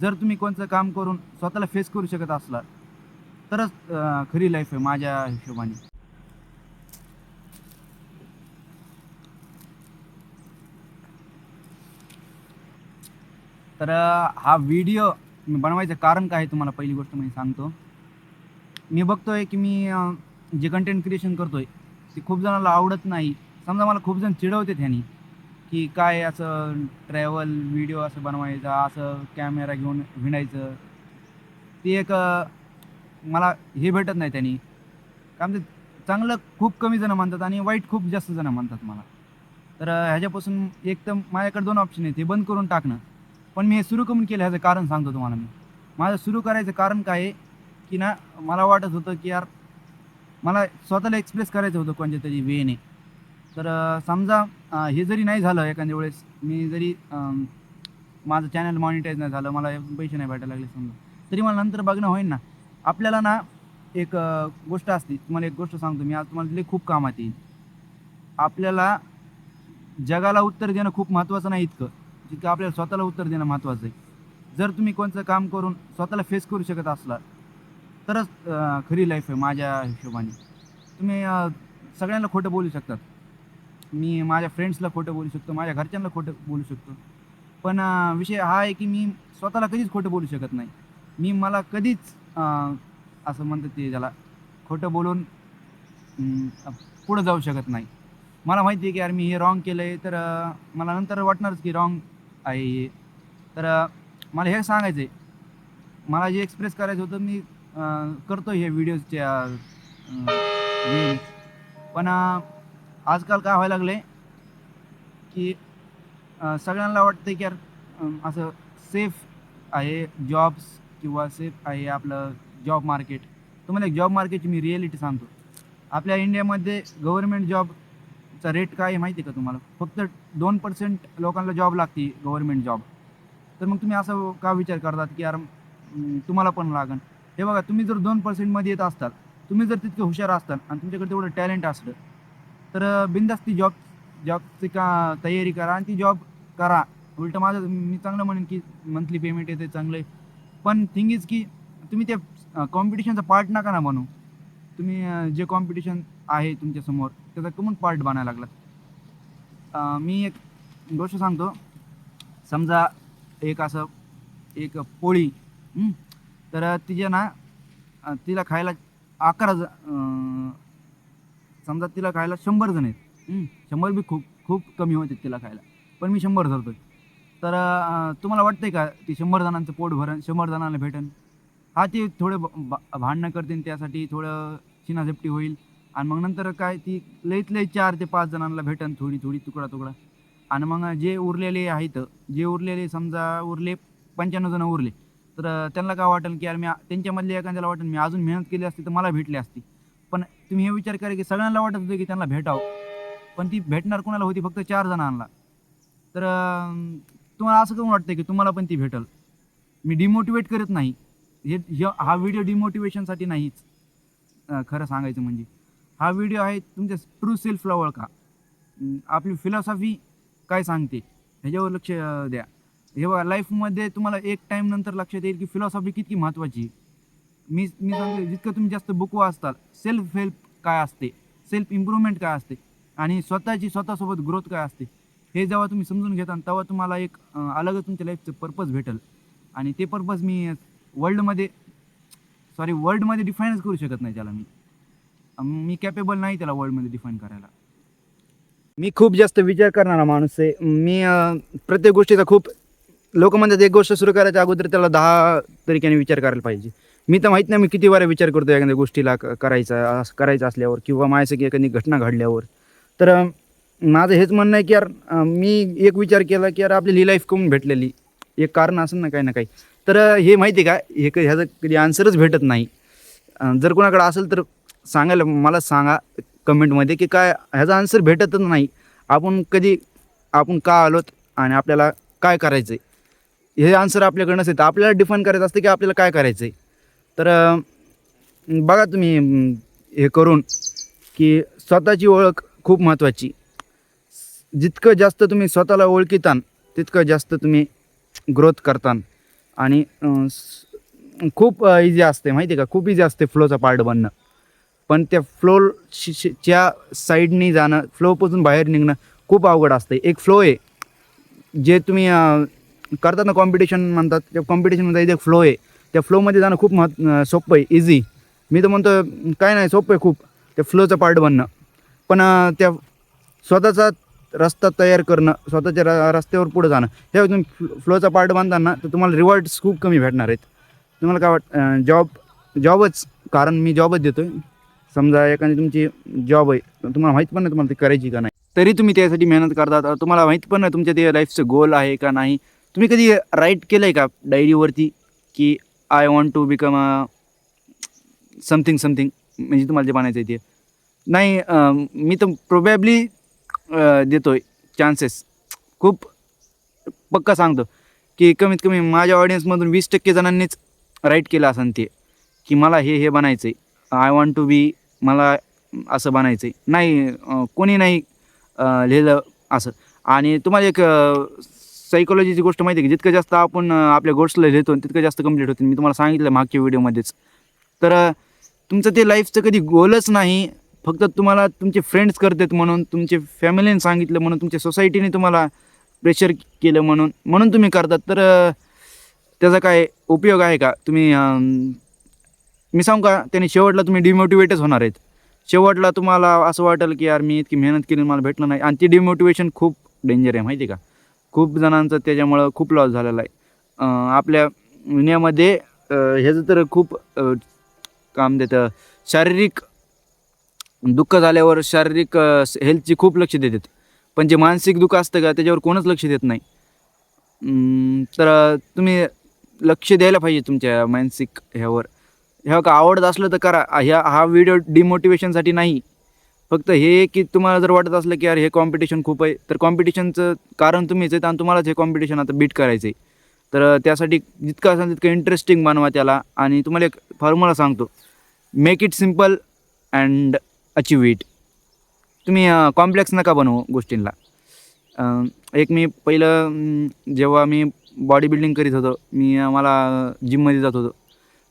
जर तुम्ही कोणतं काम करून स्वतःला फेस करू शकत असला तरच खरी लाईफ आहे माझ्या हिशोबाने. तर हा व्हिडिओ मी बनवायचं कारण काय आहे तुम्हाला पहिली गोष्ट मी सांगतो. मी बघतोय की मी जे कंटेंट क्रिएशन करतोय ते खूप जणांना आवडत नाही. समजा मला खूप जण चिडवते त्यांनी की काय असं ट्रॅव्हल व्हिडिओ असं बनवायचा असं कॅमेरा घेऊन हिंडायचं? ते एक मला हे भेटत नाही त्यांनी. कारण ते चांगलं खूप कमी जणं म्हणतात आणि वाईट खूप जास्त जणं म्हणतात मला. तर ह्याच्यापासून एक तर माझ्याकडे दोन ऑप्शन आहेत. हे बंद करून टाकणं. पण मी हे सुरू करून केलं ह्याचं कारण सांगतो तुम्हाला मी. माझं सुरू करायचं कारण काय आहे की ना मला वाटत होतं की यार मला स्वतःला एक्सप्रेस करायचं होतं कोणत्या तरी वेने तर समजा हे जरी नाही झालं एखाद्या वेळेस मी जरी माझं चॅनल मॉनिटाईज नाही झालं मला पैसे नाही भेटायला लागले समजा तरी मला नंतर बघणं होईल ना. आपल्याला ना एक गोष्ट असते तुम्हाला एक गोष्ट सांगतो मी आज तुम्हाला लई खूप कामात येईल. आपल्याला जगाला उत्तर देणं खूप महत्त्वाचं नाही इतकं जितकं आपल्याला स्वतःला उत्तर देणं महत्त्वाचं आहे. जर तुम्ही कोणतं काम करून स्वतःला फेस करू शकत असला तरच खरी लाईफ आहे माझ्या हिशोबाने. तुम्ही सगळ्यांना खोटं बोलू शकतात. मी माझ्या फ्रेंड्सला खोटं बोलू शकतो माझ्या घरच्यांना खोटं बोलू शकतो. पण विषय हा आहे की मी स्वतःला कधीच खोटं बोलू शकत नाही. मी मला कधीच असं म्हणतात ते ज्याला खोटं बोलून पुढं जाऊ शकत नाही. मला माहिती आहे की यार मी हे रॉंग केलं आहे तर मला नंतर वाटणारच की रॉंग आहे हे. तर मला हे सांगायचं आहे मला जे एक्सप्रेस करायचं होतं मी करतो हे व्हिडिओजच्या पण आजकाल काय व्हायला लागलं आहे की सगळ्यांना वाटतं की यार असं सेफ आहे जॉब्स किंवा सेफ आहे आपलं जॉब मार्केट तुम्हाला एक जॉब मार्केटची मी रिॲलिटी सांगतो. आपल्या इंडियामध्ये गव्हर्मेंट जॉबचा रेट काय आहे माहिती आहे का तुम्हाला? फक्त दोन पर्सेंट लोकांना जॉब लागते गव्हर्मेंट जॉब तर मग तुम्ही असं का विचार करतात की यार तुम्हाला पण लागन? हे बघा तुम्ही जर दोन पर्सेंटमध्ये येत असताल तुम्ही जर तितके हुशार असतात आणि तुमच्याकडे तेवढं टॅलेंट असलं तर बिंदास ती जॉब जॉबची का तयारी करा आणि ती जॉब करा. उलटं माझं मी चांगलं म्हणेन की मंथली पेमेंट येते चांगलं आहे पण थिंग इज की तुम्ही त्या कॉम्पिटिशनचा पार्ट नका ना बनू तुम्ही जे कॉम्पिटिशन आहे तुमच्यासमोर त्याचा कमून पार्ट बनायला लागलात. मी एक गोष्ट सांगतो. समजा एक असं एक पोळी तर तिच्या ना तिला खायला अकरा ज समजा तिला खायला शंभर जण आहेत? शंभर बी खूप खूप कमी होते तिला खायला. पण मी शंभर धरतोय. तर अं, तुम्हाला वाटतंय का ती शंभर जणांचं पोट भरण शंभर जणांना भेटन? हा ते थोडं ब- भा- भांडणं करते त्यासाठी थोडं चिनाझपटी होईल. आणि मग नंतर काय ती लईत लई चार ते पाच जणांना भेटन थोडी थोडी तुकडा तुकडा. आणि मग जे उरलेले आहेत जे उरलेले समजा उरले पंच्याण्णव जण उरले तर त्यांना काय वाटेल की यार मी त्यांच्यामधले एखाद्याला वाटेल मी अजून मेहनत केली असती तर मला भेटली असती. पण तुम्ही हे विचार करा की सगळ्यांना वाटत होतं की त्यांना भेटावं. पण ती भेटणार कोणाला होती? फक्त चार जणांना. तर तुम्हाला असं करून वाटतं की तुम्हाला पण ती भेटल? मी डिमोटिवेट करत नाही. हे हा व्हिडिओ डिमोटिवेशनसाठी नाहीच. खरं सांगायचं म्हणजे. हा व्हिडिओ आहे तुमच्या ट्रू सेल्फ लवळ का आपली फिलॉसॉफी काय सांगते? ह्याच्यावर लक्ष द्या. हे बघा लाईफमध्ये तुम्हाला एक टाईम नंतर लक्षात येईल की फिलॉसॉफी किती महत्त्वाची आहे. मी मी सांगतो जितकं तुम्ही जास्त बुक वाचताल सेल्फ हेल्प काय असते? सेल्फ इम्प्रूव्हमेंट काय असते? आणि स्वतःची स्वतःसोबत ग्रोथ काय असते? हे जेव्हा तुम्ही समजून घेता तेव्हा तुम्हाला एक अलगच तुमच्या लाईफचं पर्पज भेटेल. आणि ते पर्पज मी वर्ल्डमध्ये सॉरी वर्ल्डमध्ये डिफाईनच करू शकत नाही त्याला मी. मी कॅपेबल नाही त्याला वर्ल्डमध्ये डिफाईन करायला. मी खूप जास्त विचार करणारा माणूस आहे. मी प्रत्येक गोष्टीचा खूप लोक म्हणतात एक गोष्ट सुरू करायच्या अगोदर त्याला दहा तरीक्याने विचार करायला पाहिजे. मी तर माहीत नाही मी किती वेळा विचार करतो एखाद्या गोष्टीला करायचा असं करायचं असल्यावर किंवा माझ्यासाठी एखादी घटना घडल्यावर. तर माझं हेच म्हणणं आहे की यार मी एक विचार केला की यार आपली ही लाईफ कमून भेटलेली. एक कारण असेल ना काही ना काही. तर हे माहिती आहे का? हे क- ह्याचं कधी आन्सरच भेटत नाही. जर कोणाकडे असेल तर सांगायला मला सांगा कमेंटमध्ये की काय ह्याचा आन्सर भेटतच नाही. आपण कधी आपण का आलोत आणि आपल्याला काय करायचं आहे हे आन्सर आपल्याकडे नसेल तर आपल्याला डिफाईन करायचं असतं की आपल्याला काय करायचं आहे तर बघा तुम्ही हे करून की स्वतःची ओळख खूप महत्त्वाची जितकं जास्त तुम्ही स्वतःला ओळखितान तितकं जास्त तुम्ही ग्रोथ करतान. आणि खूप इझी असते माहिती आहे का? खूप इझी असते फ्लोचा पार्ट बनणं. पण त्या फ्लो च्या साईडनी जाणं फ्लोपासून बाहेर निघणं खूप अवघड असते. एक फ्लो आहे जे तुम्ही करताना करतात ना कॉम्पिटिशन म्हणतात त्या कॉम्पिटिशनमध्ये एक फ्लो आहे. त्या फ्लोमध्ये जाणं खूप महत् सोपं आहे इझी मी तर म्हणतो काय नाही सोपं आहे खूप त्या फ्लोचं पार्ट बनणं. पण त्या स्वतःचा रस्ता तयार करणं स्वतःच्या र रस्त्यावर पुढे जाणं. हे तुम्ही फ्लो फ्लोचा पार्ट बांधताना तर तुम्हाला रिवॉर्ड्स खूप कमी भेटणार आहेत. तुम्हाला काय वाट जॉब जॉबच कारण मी जॉबच देतो आहे समजा एखादी तुमची जॉब आहे तुम्हाला माहीत पण नाही तुम्हाला ती करायची का नाही. तरी तुम्ही त्यासाठी मेहनत करतात. तुम्हाला माहीत पण नाही तुमच्या ते लाईफचं गोल आहे का नाही. तुम्ही कधी राईट केलं आहे का डायरीवरती की I want to become a something something म्हणजे तुम्हाला जे बनायचं आहे ते. नाही मी तर प्रोबॅबली देतो आहे चान्सेस खूप पक्का सांगतो की कमीत कमी माझ्या ऑडियन्समधून वीस टक्के जणांनीच राईट केलं असं ते की मला हे हे बनायचं आहे आय वॉन्ट टू बी मला असं बनायचं आहे नाही कोणी नाही लिहिलं असं. आणि तुम्हाला एक सायकोलॉजीची गोष्ट माहिती आहे की? जितकं जास्त आपण आपल्या गोष्टीला लिहितो तितकं जास्त कंप्लीट होते. मी तुम्हाला सांगितलं मागच्या व्हिडिओमध्येच तर तुमचं ते लाईफचं कधी गोलच नाही. फक्त तुम्हाला तुमचे फ्रेंड्स करतात म्हणून तुमचे फॅमिलीने सांगितलं म्हणून तुमच्या सोसायटीने तुम्हाला प्रेशर केलं म्हणून म्हणून तुम्ही करतात. तर त्याचा काय उपयोग आहे का? तुम्ही मी सांगू का? त्याने शेवटला तुम्ही डिमोटिवेटच होणार आहेत. शेवटला तुम्हाला असं वाटेल की यार मी इतकी मेहनत केली मला भेटलं नाही. आणि ती डिमोटिवेशन खूप डेंजर आहे माहिती आहे का? खूप जणांचं त्याच्यामुळं खूप लॉस झालेला आहे. आपल्या दुनियामध्ये ह्याचं तर खूप काम देतं. शारीरिक दुःख झाल्यावर शारीरिक हेल्थची खूप लक्ष देतात. पण जे मानसिक दुःख असतं का त्याच्यावर कोणच लक्ष देत नाही. तर तुम्ही लक्ष द्यायला पाहिजे तुमच्या मानसिक ह्यावर. ह्या का आवडत असलं तर करा. ह्या हा व्हिडिओ डिमोटिवेशनसाठी नाही. फक्त हे की तुम्हाला जर वाटत असलं की यार हे कॉम्पिटिशन खूप आहे तर कॉम्पिटिशनचं कारण तुम्हीच आहेत आणि तुम्हालाच हे कॉम्पिटिशन आता बीट करायचं आहे तर त्यासाठी जितकं असेल तितकं इंटरेस्टिंग बनवा त्याला आणि तुम्हाला एक फॉर्म्युला सांगतो. Make it simple and achieve it तुम्ही कॉम्प्लेक्स नका बनवू गोष्टींना एक मी पहिलं जेव्हा मी बॉडी बिल्डिंग करीत होतो मी मला जिममध्ये जात होतो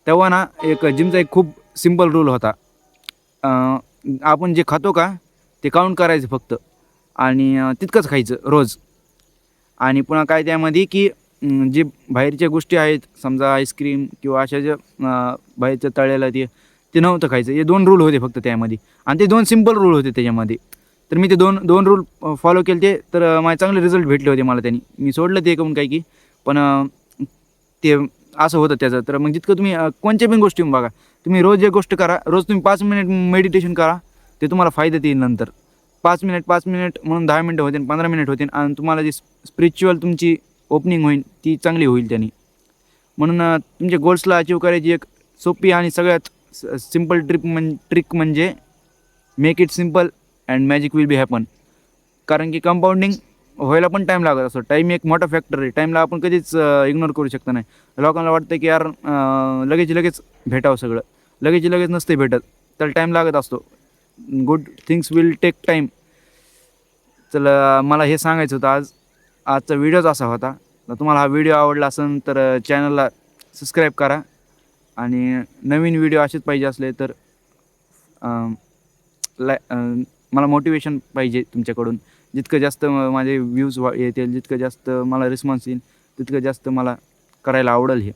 तेव्हा ना एक जिमचा एक खूप सिंपल रूल होता. आपण जे खातो का ते काउंट करायचं फक्त. आणि तितकंच खायचं रोज. आणि पुन्हा काय त्यामध्ये की जे बाहेरच्या गोष्टी आहेत समजा आईस्क्रीम किंवा अशा ज्या बाहेरच्या तळ्याला ते ते नव्हतं खायचं. हे दोन रूल होते फक्त त्यामध्ये. आणि ते दोन सिंपल रूल होते त्याच्यामध्ये. तर मी ते दोन दोन रूल फॉलो केले ते तर माझे चांगले रिझल्ट भेटले होते मला त्यांनी. मी सोडलं ते करून काही की. पण ते असं होतं त्याचं. तर मग जितकं तुम्ही कोणत्या पण गोष्टी बघा. तुम्ही रोज एक गोष्ट करा रोज तुम्ही पाच मिनिट मेडिटेशन करा ते तुम्हाला फायद्यात येईल नंतर. पाच मिनिट पाच मिनिट म्हणून दहा मिनटं होतील पंधरा मिनिट होतील आणि तुम्हाला जी स्पिरिच्युअल तुमची ओपनिंग होईल ती चांगली होईल त्यांनी. म्हणून तुमच्या गोल्सला अचीव करायची एक सोपी आणि सगळ्यात सिंपल ट्रिप म्हण ट्रिक म्हणजे make it simple and magic will be happen कारण की कंपाऊंडिंग व्हायला पण टाईम लागत असतो. टाईम एक मोठा फॅक्टर आहे. टाईमला आपण कधीच इग्नोर करू शकत नाही. लोकांना वाटतं की यार लगेच लगेच भेटावं सगळं. लगेच लगेच नसते भेटत. त्याला टाईम लागत असतो. Good things will take time चला मला हे सांगायचं होतं आज. आजचा व्हिडिओच असा होता. तुम्हाला हा व्हिडिओ आवडला असेल तर चॅनलला सबस्क्राईब करा. आणि नवीन व्हिडिओ असेच पाहिजे असले तर लाय मला मोटिवेशन पाहिजे तुमच्याकडून. जितकं जास्त म- माझे व्ह्यूज वा येतील जितकं जास्त मला रिस्पॉन्स येईल तितकं जास्त मला करायला आवडेल हे.